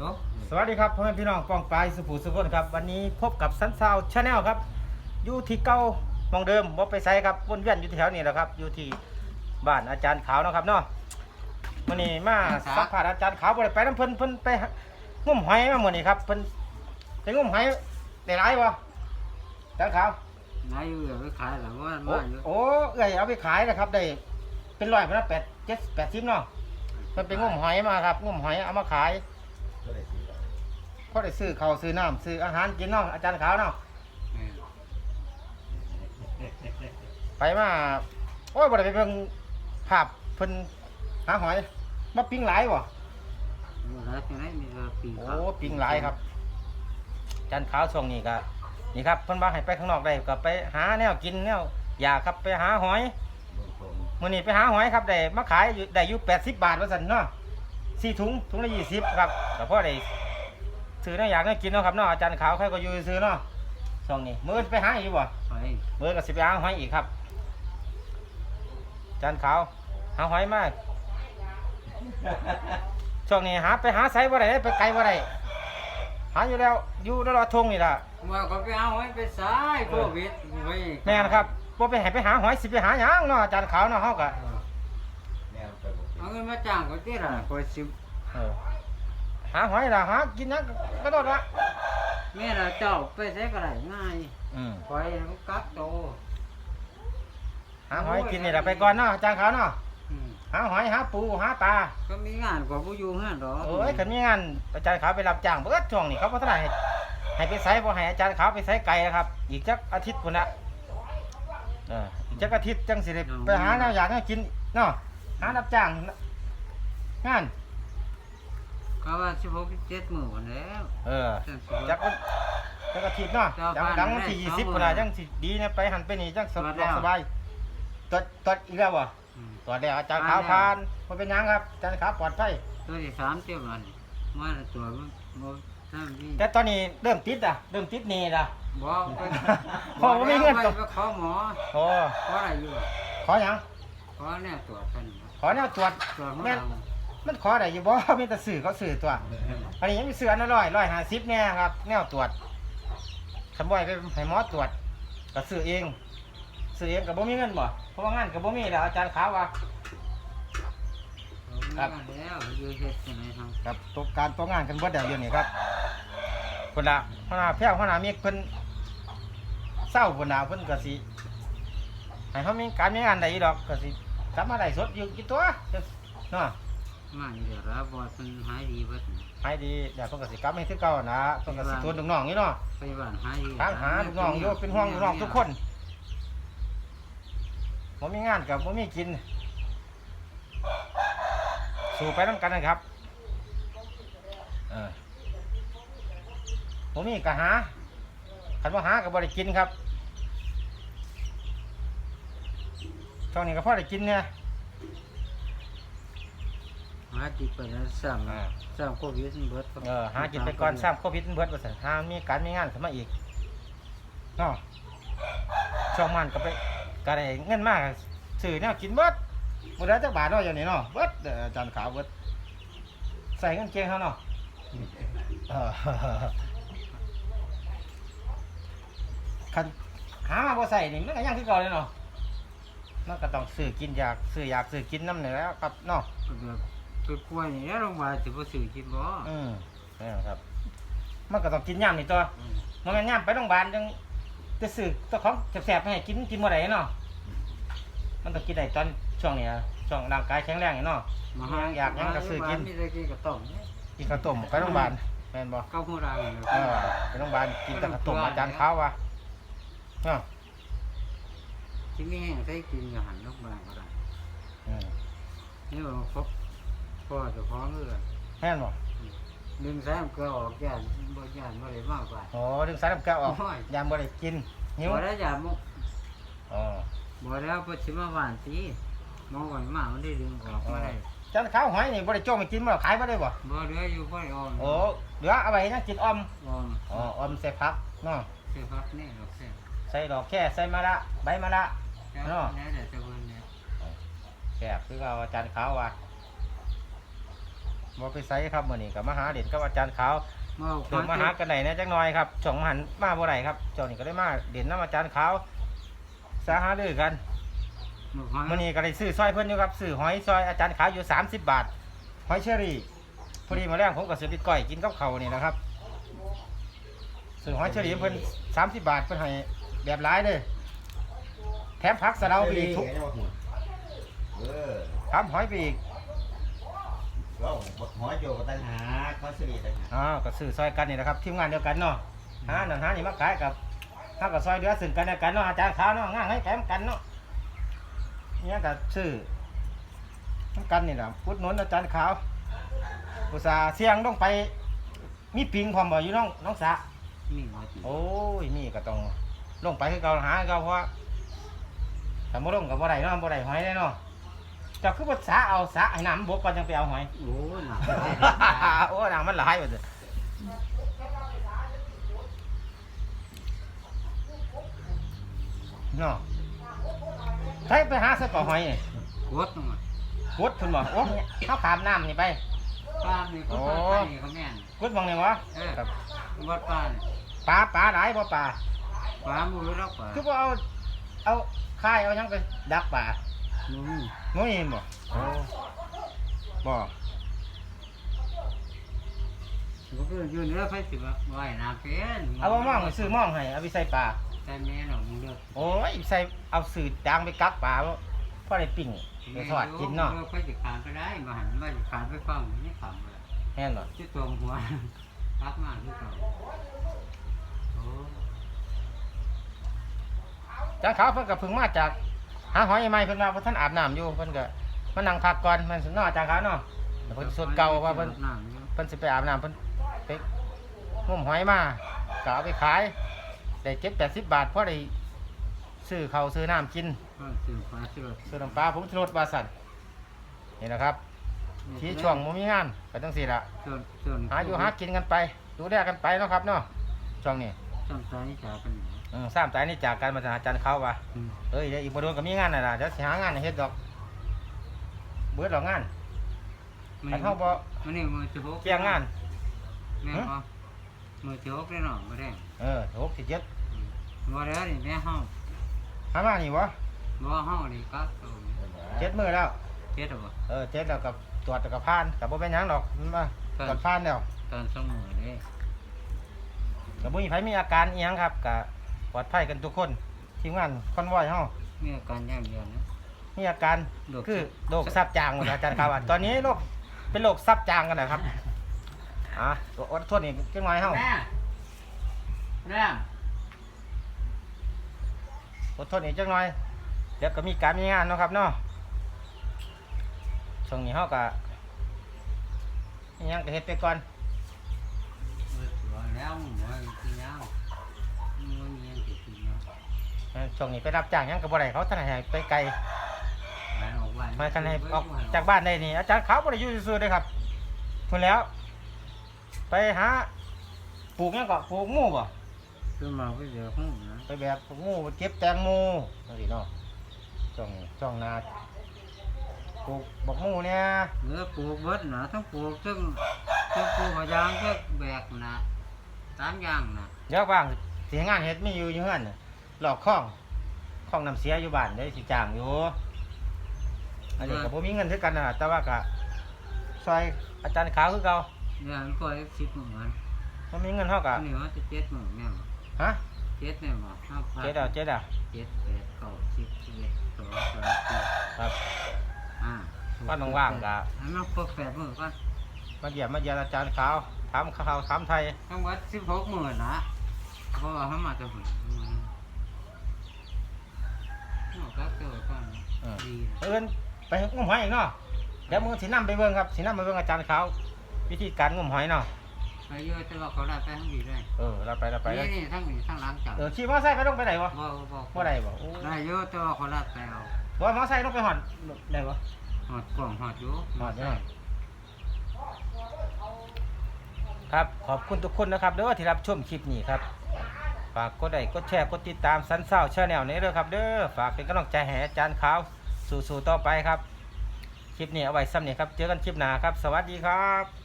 จบสวัสดีครับพ่อแม่พี่น้องกองปลายสุภูสุพนครับ วันนี้พบกับสันซาวชาแนลครับอยู่ที่เก่ามองเดิมบ่ไปไสครับวนเวียนอยู่แถวนี้แหละครับ อยู่ที่บ้านอาจารย์ขาวเนาะครับเนาะวันนี้มาสัมภาษณ์อาจารย์ขาวบ่ได้ไปน้ำเพิ่นเพิ่นไปงุ่มหอยมาหมดนี่ครับเพิ่นไปงุ่มหอยได้หลายบ่อาจารย์ขาวนายอยู่อย่าไปขายหลังว่าโอ้บ้านอยู่โอ้เอ้ยเอาไปขายนะครับได้เป็นร้อยพนนะแปดเจ็ดแปดสิบเนาะเพิ่นไปงุ่มหอยมาครับงุ่มหอยเอามาขาย ก็ได้ซื้อข้าวซื้อน้ำซื้ออาหารกินเนาะอาจารย์ขาวเนาะเออไปมาโอ้ยบ่ได้ไปเบิ่งภาพเพิ่นหาหอยมาปิ้งหลายบ่อยู่แล้วจังไดมีแต่ปีโอ้ขาวปิ้งหลายครับอาจารย์ขาวช่วงนี้ก็นี่ครับเพิ่นว่าให้ไปข้างนอกได้ก็ไปหาแนวกินแนวอยากครับไปหาหอยมื้อนี้ไปหาหอยครับได้มาขายอยู่ได้อยู่80บาทว่าซั่นเนาะสี่ถุงถุงละ20ครับก็พอได้ ซื้อแนวอยากแนวกินเนาะครับเนาะอาจารย์ขาวใครก็อยู่ซื้อเนาะช่วงนี้มื้อไปหาอีกบ่ไปเมื่อกับสิบหาหอยอีกครับจานขาวหาหอยมากช่วงนี้หาไปหาไซบ่ได้ไปไกลบ่ได้หาอยู่แล้วอยู่ตลอดทงนี่ล่ะว่าเขาไปเอาไว้ไปสายโควิดไว้แม่นครับบ่ไปให้ไปหาหอยสิไปหาหยังเนาะอาจารย์ขาวเนาะเฮาก็เอาเงินมาจ้างเขาที่ละคอยสิบเออ หาหอยล่ะหากินหยังก็โดดละแม่เราเจ้าไปใช้ก็ได้ง่ายอืมคอยมันกักโตหาหอยกินนี่ล่ะไปก่อนเนาะอาจารย์ขาวเนาะอืมหาหอยหาปูหาปลาก็มีงานกว่าผู้อยู่ห้าดอกโอ้ยคันมีงานอาจารย์ขาวไปรับจ้างเบิดช่วงนี้เขาบ่ทันให้ให้ไปไสบ่ให้อาจารย์ขาวไปไสไกลนะครับ อีกจักอาทิตย์พุ่นละเอออีกจักอาทิตย์จังสิได้ไปหาแนวอยากแนวกินเนาะหารับจ้างงาน ก็ว่าสิบหกสิบเจ็ดหมื่นแล้ว เออจัจักวันจักอาทิตย์เนาะเจ้าจังบ้านดังวันที่ได้ยี่สิบสองหมื่นพุ่นละจังสิดีนะไปหันไปนี่จังสะตรวจดแล้ววกสบายตรวจตรวจอีกแล้วบ่อืมตรวจแล้วอาจารย์ขาวผ่านแล้วผ่านบ่เป็นหยังครับอาจารย์ขาวปลอดภัยตัวที่สามเจ้ามันมาตัวมันบ่ทำที่แต่ตอนนี้เริ่มติดอะเริ่มติดหนี่ละบอกไปพอบ่มีเงินไปก็ไปขอหมอโอ้ขออะไรอยู่ขอหยังขอแน่ตรวจกันขอแนวตรวจตรวจของแม่นเรา มันขอได้อยู่บ่มีแต่สื่อเขาสื่อตัว อันนี้ยังมีเสืออันละร้อยร้อยห้าสิบเนี่ยครับ แนวตรวจคำบ่อยไปให้หมอตรวจก็ซื้อเองซื้อเองกับบ่มีเงินบ่เพราะว่างานกับบ่มีแล้วอาจารย์ขาวว่า ครับเอามาแล้วอยู่เฮ็ดจังไดทำครับตกการตกงานกันเบิดแล้วอยู่นี่ครับคนละหัวหน้าแพ้วหัวหน้ามีเพิ่นเศร้าคนน่ะเพิ่นก็สิให้เขามีการมีงานใดดอกก็สิกลับมาได้สดอยู่กี่ตัวเนาะ มาอยู่เดี๋ยวแล้วบ่เพิ่นหายดีเบิดหายดีเดี๋ยวเพิ่นก็สิกลับมาให้คือเก่านะเพิ่นก็สิทวนลูกน้องนี่เนาะไปบ้านหายดีถามหาลูกน้องอยู่เป็นห่วงลูกน้องทุกคนผมมีงานกับผมมีกิน สู่ไปน้ำกันนะครับเออผมมีกะหาคันว่าหากับบริกินครับช่วงนี้ก็พอได้กินเนี่ย หาจิตไปแล้วซ้ำอ่าซ้ำโควิดมันเบิดเออหากินไปก่อนสร้างโควิดมันเบิดว่าสันหามีการมีงานเข้ามาอีกเนาะช่วงมันก็ไปก็ได้เงินมากซื้อแนวกินเบิดบ่ได้จักบาทเนาะอย่างนี้เนาะเบิดเด้ออาจารย์ขาวเบิดใส่เงินเก่งเขาเนาะเออคันหามาบ่ใส่นี่มันก็ยังคือเก่าเลยเนาะมันก็ต้องซื้อกินอยากซื้ออยากซื้อกินน้ำนี่แหล้วครับเนาะ แบบ ไปป่วยอย่างนี้โรงพยาบาลสิบ่ซื้อกินบ่ อืมนี่นครับ มันก็ต้องกินย่ำนี่ตัวอืม มันแม่นย่ำไปโรงพยาบาลจังจะซื้อตัวของแสบๆให้กินกินบ่ได้เนาะมันต้องกินได้ตอนช่วงนี้นะช่วงร่างกายแข็งแรงนี่เนาะมาหาอยากหยังก็ซื้อกิน มีแต่กินกับต้มเนี่ยกินข้าวต้มไปโรงพยาบาลแม่นบ่ข้าวหัวรางเลยเออไปโรงพยาบาลกินแต่ข้าวต้มอาจารย์ข้าวว่ะเนาะที่มีแห้งใส่กินกับหันโรงพยาบาลก็ได้อืมนี่ว่าพบ พ่อเจะพร้าขอมเลยแม่นบ่ดึงแซมเกลือออกย่านบ่ย่านบ่ได้มากกว่า โอ้ดึงสายน้ำแก้วออกโอ้ย ยามบ่ได้กินหิวบ่ได้ย่านมุกอ๋อบ่แล้วเพิ่นสิมาหวานสิหมอก่อนมามันได้ดึงออกมาได้อาจารย์ข้าวหอยนี่บ่ได้โจ้งให้กินบ่ขายบ่ได้บ่บ่เหลืออยู่บ่ได้ออมโอ้เหลือเอาไว้ให้นั่งกินออมออมอ๋อออมใส่ผักเนาะเสื้อพักนี่ดอกเสื้อใส่ดอกแค่ใส่มะละใบมะละแล้วเนาะ แล้วแต่จะเพิ่นเนี่ยแซ่บคือเอาอาจารย์ขาวว่า บ่ไปไสครับมื้อนี้ก็มาหาเด่นกับอาจารย์ขาวมาเดินมาหากันไหนนะจักหน่อยครับช่องมาหันมาบ่ได้ครับเจ้านี่ก็ได้มาเด่นน้ำอาจารย์ขาวสาหาดื้อกันมื่อนี้ก็ได้ซื้อซอยเพิ่นอยู่ครับซื้อหอยซอยอาจารย์ขายอยู่ 30 บาทหอยเชอรี่พอดีมาแรงผมก็ซื้อติดก้อยกินกับเขาวนี่นะครับซื้อหอยเชอรี่เพิ่น30 บาทเพิ่นให้แบบหลายเลยแถมผักสะเดาไปอีกทุกเออทำหอยไปอีก ก็หอยโจกับตังหาเขาสนิทตังหาอ่าก็ซื้อซอยกันนี่นะครับทีมงานเดียวกันเนาะหาหนังหานี่มาขายกับถ้ากับซอยเดือซึ่งกันและกันเนาะอาจารย์ขาวเนาะง่ายให้แถมกันเนาะเนี่ยก็ซื้อทำกันนี่แหละพุดหนุนอาจารย์ขาวอุตส่าห์เสี่ยงต้องไป มีปิงพร้อมบ่อยู่น้องน้องสะมีหัวจีโอ้ยนี่ก็ต้องลงไปคือเก่าหาคือเก่าเพราะว่าแต่บ่ลงกับบ่ได้เนาะบ่ได้หอยได้เนาะเจ้าคือบ่สาเอาสาให้น้ำมันบกก่อนจังไปเอาหอย โอ้ยหนักโอ้น้ำมันหลายว่าซั่นเนาะใช้ไปหาซะก่อหอยนี่กดลงมากดขึ้นบ่โอ้เฮาขามน้ำนี่ไป ป้านี่ก็ป้านี่เขาแม่น กดมองนี่วะเออ ครับวัดป้านี่ปลาปลาหลายบ่ปลาป้ามือแล้วป้าคือบ่เอา เอาค่ายเอาหยังไปดักปลา นุ่มงูเห็นบ่โอ้บ่ก็คืออยู่เนื้อไฟสิบว่ายน้ำเป็นเอาบ่มองไปซื้อมองให้เอาไปใส่ปลาแต่แม่หนองมึงเลือกโอ้ยใส่เอาสื่อจางไปกักปลาบ่พอได้ปิ้งไปทอดกินเนาะไฟสิขานไปได้มาหันมาสิขานไปฟังนี่ขำเลยแม่นบ่ที่ตรงหัวพักมากที่เก่าโอ้จางขาวเพิ่นก็เพิ่งมาจาก หาหอยใหม่เพิ่นว่าเพิ่นท่านอาบน้ำอยู่เพิ่นก็มานั่งพักก่อนมันสิเนาะจางขาวเนาะแต่เพิ่นสุดเก่าว่าเพิ่นน้ำอยู่เพิ่นสิไปอาบน้ำเพิ่นไปงมหอยมาก็เอาไปขายได้7 80บาทพอได้ซื้อข้าวซื้อน้ำกินก็สื่อฟ้าเชื่อซื้อน้ำปลาผมสิรถว่าสั่นนี่นะครับ ที่ช่วงบ่มีงานก็จังซี่ล่ะส่วนส่วนหาอยู่หากินกันไป ดูแลกันไปเนาะครับเนาะช่วงนี้จำใจนี่จ่าเป็น หยังอืมสามสายนี่จากการมาจากอาจารย์เขาว่าอืม เอ้ยเดี๋ยวอีกบ่โดนก็มีงานน่ะล่ะเดี๋ยวสิหางานให้เฮ็ดดอก เบิดดอกงานคันเฮาบ่มันนี่มือจะหกเกี่ยงงาน แม่นบ่มือจะหกได้หน่อยบ่ได้เออหกสิเจ็ดอืมบ่แล้วนี่แม่เฮาหามานี่บ่บ่เฮานี่ก็ตัวนี้เจ็ดมื้อแล้ว เฮ็ดเอาบ่ เออเจ็ดแล้วกับตรวจแล้วกับผ่านก็บ่เป็นหยังดอกมันมาตรวจผ่านแล้วตอนสองมือเด้ก็บ่มีไผมีอาการอีหยังครับก็ ปลอดภัยกันทุกคนทีมงานคอนวอยเฮามีอาการอย่างเดียวนะ มีอาการโรค คือโรคซับจางว่าอาจารย์ครับว่าตอนนี้โรคเป็นโรคซับจางกันนะครับอะอดทนอีกจังหน่อยเฮาแม่แม่อดทนอีกจังหน่อยเดี๋ยวก็มีการมีงานเนาะครับเนาะช่วงนี้เฮาก็อิหยังก็เฮ็ดไปก่อนเออตัวแล้วมึงว่ากินแล้วมึงว่ามีอันสิกินเนาะ เออ ช่วงนี้ไปรับจ้างหยังก็บ่ได้เขาท่านให้ไปไกลไปออกวันมาคันให้ออกจากบ้านได้นี่อาจารย์เขาบ่ได้อยู่ซื่อๆเด้ครับพุ่นแล้ว ไปหาปลูกหยังก็ปลูกหมู่บ่คือมาไปเจอห้องนะไปแบบปลูกหมู่ไปเก็บแตงโมจังซี่เนาะช่วงนี้ช่วงนาปลูกบักหมู่เนี่ยเนื้อปลูกเบิดนะทั้งปลูกทั้งทั้งปลูกหอยางทั้งแบกนะสามอย่างนะเดี๋ยวว่างเสียงานเฮ็ดมีอยู่อยู่เฮือนน่ะ หลอกข้องข้องน้ำเสียอยู่บ้านได้สิจ้างอยู่อันนี้ก็บ่มีเงินคือกันน่ะแต่ว่าก็ซอยอาจารย์ขาวคือเก่าเนี่ยมันก็สิบหมื่นบ่มีเงินเฮาก็อันนี้ว่าจะเจ็ดหมื่นแม่นบ่ฮะเจ็ดเนี่ยบ่ห้าพันเจ็ดเอาเจ็ดเอาเจ็ดแปดเก้าสิบสิบเอ็ดสองสามสี่ครับห้าก็ว่างๆก็อันนั้นครบแปดหมื่นก่อนมาเยี่ยมมาเยี่ยมอาจารย์ขาวถามข่าวถามไทยทั้งหมดสิบหกหมื่นนะเพราะว่าเขามาจะหมื่น เอาก็เกิดก่อนเออ ดีเอิ้นไปงมหอยอีกเนาะเดี๋ยวมึงสินำไปเบิ่งครับสินำไปเบิ่งอาจารย์ขาววิธีการงมหอยเนาะไปเยอะแต่ว่าเขาได้ไปทั้งดีได้เออเราไปเราไปนี่นี่ทั้งนี้ทั้งหล้างจับเออขี่มอไซค์ไปลงไปไหนวะบ่บ่บ่ได้บ่โอ้ได้เยอะแต่ว่าเขาได้ไปเอาบ่มอไซค์ลงไปหอดได้บ่หอดกล่องหอดอยู่หอดอยู่เนาะครับขอบคุณทุกคนนะครับเด้อที่รับชมคลิปนี้ครับ ฝากกดไลค์กดแชร์กดติดตามสันเศร้าชาแนลนี้เด้อครับเด้อฝากเป็นกำลังใจแห่อาจารย์ขาวสู่ๆต่อไปครับ คลิปนี้เอาไว้ซ้ำเนี่ยครับ เจอกันคลิปหน้าครับ สวัสดีครับ